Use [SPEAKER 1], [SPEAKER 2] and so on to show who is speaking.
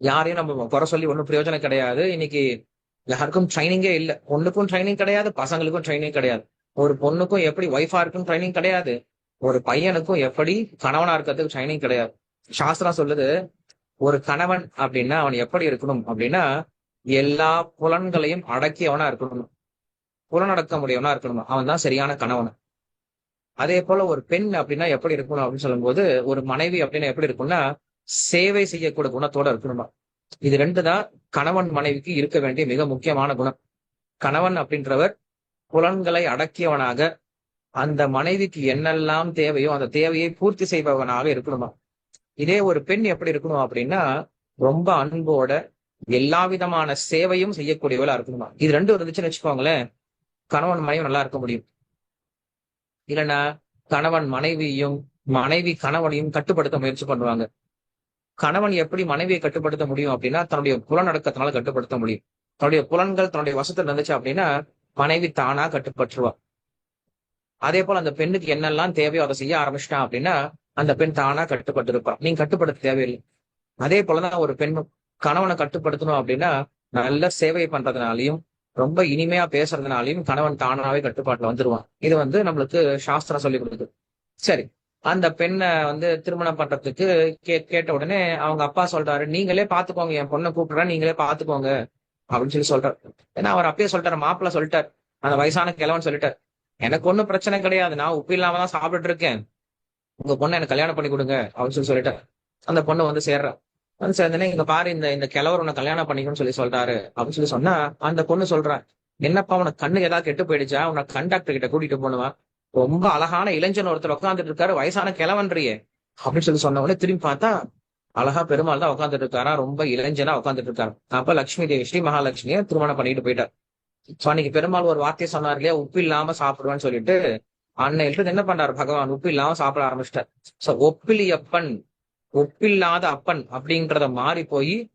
[SPEAKER 1] யாரையும் நம்ம குறை சொல்லி ஒன்றும் பிரயோஜனம் கிடையாது. இன்னைக்கு யாருக்கும் ட்ரைனிங்கே இல்லை. பொண்ணுக்கும் ட்ரைனிங் கிடையாது பசங்களுக்கும் ட்ரைனிங் கிடையாது. ஒரு பொண்ணுக்கும் எப்படி ஒய்ஃபா இருக்கும் ட்ரைனிங் கிடையாது. ஒரு பையனுக்கும் எப்படி கணவனா இருக்கிறதுக்கு ட்ரைனிங் கிடையாது. சாஸ்திரம் சொல்லுது ஒரு கணவன் அப்படின்னா அவன் எப்படி இருக்கணும்? அப்படின்னா எல்லா புலன்களையும் அடக்கியவனா இருக்கணும். புலனடக்க முடியவனா இருக்கணும். அவன் தான் சரியான கணவன். அதே போல ஒரு பெண் அப்படின்னா எப்படி இருக்கணும் அப்படின்னு சொல்லும்போது ஒரு மனைவி அப்படின்னா எப்படி இருக்கும்னா சேவை செய்யக்கூடிய குணத்தோட இருக்கணுமா? இது ரெண்டு தான் கணவன் மனைவிக்கு இருக்க வேண்டிய மிக முக்கியமான குணம். கணவன் அப்படின்றவர் புலன்களை அடக்கியவனாக அந்த மனைவிக்கு என்னெல்லாம் தேவையோ அந்த தேவையை பூர்த்தி செய்பவனாக இருக்கணுமா? இதே ஒரு பெண் எப்படி இருக்கணும் அப்படின்னா ரொம்ப அன்போட எல்லா விதமான சேவையும் செய்யக்கூடியவளா இருக்கணுமா? இது ரெண்டும் இருந்துச்சுன்னு வச்சுக்கோங்களேன் கணவன் மனைவி நல்லா இருக்க முடியும். இல்லைன்னா கணவன் மனைவியும் மனைவி கணவனையும் கட்டுப்படுத்த முயற்சி பண்ணுவாங்க. கணவன் எப்படி மனைவியை கட்டுப்படுத்த முடியும் அப்படின்னா தன்னுடைய புலனடக்கத்தினால கட்டுப்படுத்த முடியும். தன்னுடைய புலன்கள் தன்னுடைய வசத்துல இருந்துச்சு அப்படின்னா மனைவி தானா கட்டுப்பட்டுருவா. அதே போல அந்த பெண்ணுக்கு என்னெல்லாம் தேவையோ அதை செய்ய ஆரம்பிச்சிட்டான் அப்படின்னா அந்த பெண் தானா கட்டுப்பட்டு இருப்பான் நீங்க கட்டுப்படுத்த தேவையில்லை. அதே போலதான் ஒரு பெண் கணவனை கட்டுப்படுத்தணும் அப்படின்னா நல்ல சேவை பண்றதுனாலையும் ரொம்ப இனிமையா பேசுறதுனாலையும் கணவன் தானாவே கட்டுப்பாட்டுல வந்துருவான். இது வந்து நம்மளுக்கு சாஸ்திரம் சொல்லி கொடுக்குது. சரி. அந்த பெண்ணை வந்து திருமணம் பண்றதுக்கு கே கேட்ட உடனே அவங்க அப்பா சொல்றாரு நீங்களே பாத்துக்கோங்க என் பொண்ணை கூப்பிடுறேன் நீங்களே பாத்துக்கோங்க அப்படின்னு சொல்லி சொல்றாரு. ஏன்னா அவர் அப்பயே சொல்லிட்டாரு மாப்பிள்ள சொல்லிட்டார் அந்த வயசான கிழவன் சொல்லிட்டார். எனக்கு ஒண்ணும் பிரச்சனை கிடையாது நான் உப்பு இல்லாம தான் சாப்பிட்டுட்டு இருக்கேன். உங்க பொண்ணை எனக்கு கல்யாணம் பண்ணி கொடுங்க அப்படின்னு சொல்லி சொல்லிட்டார். அந்த பொண்ணு வந்து சேர்றா. வந்து சேர்ந்தனே இங்க பாரு இந்த இந்த கிழவர் உன்னை கல்யாணம் பண்ணிக்கணும்னு சொல்லி சொல்றாரு அப்படின்னு சொல்லி சொன்னா அந்த பொண்ணு சொல்றான் என்னப்பா உனக்கு கண்ணு ஏதாவது கெட்டு போயிடுச்சா? உன்னை கண்டாக்டர் கிட்ட கூட்டிட்டு போனுவா ரொம்ப அழகான இளைஞன் ஒருத்தர் உட்காந்துட்டு இருக்காரு வயசான கிழவன்றியே. அப்படின்னு சொல்லி சொன்ன உடனே திரும்பி பார்த்தா அழகா பெருமாள் தான் உட்காந்துட்டு இருக்காரா ரொம்ப இளைஞனா உட்காந்துட்டு இருக்காரு அப்ப லட்சுமி தேவி ஸ்ரீ மகாலட்சுமியை திருமணம் பண்ணிட்டு போயிட்டார். சோ அன்னைக்கு பெருமாள் ஒரு வார்த்தையை சொன்னார் இல்லையா உப்பு இல்லாம சாப்பிடுவேன்னு சொல்லிட்டு அன்னையிலிருந்து என்ன பண்றாரு பகவான் உப்பு இல்லாம சாப்பிட ஆரம்பிச்சிட்டார். சோ ஒப்பிலி அப்பன் ஒப்பில்லாத அப்பன் அப்படின்றத மாறி போய்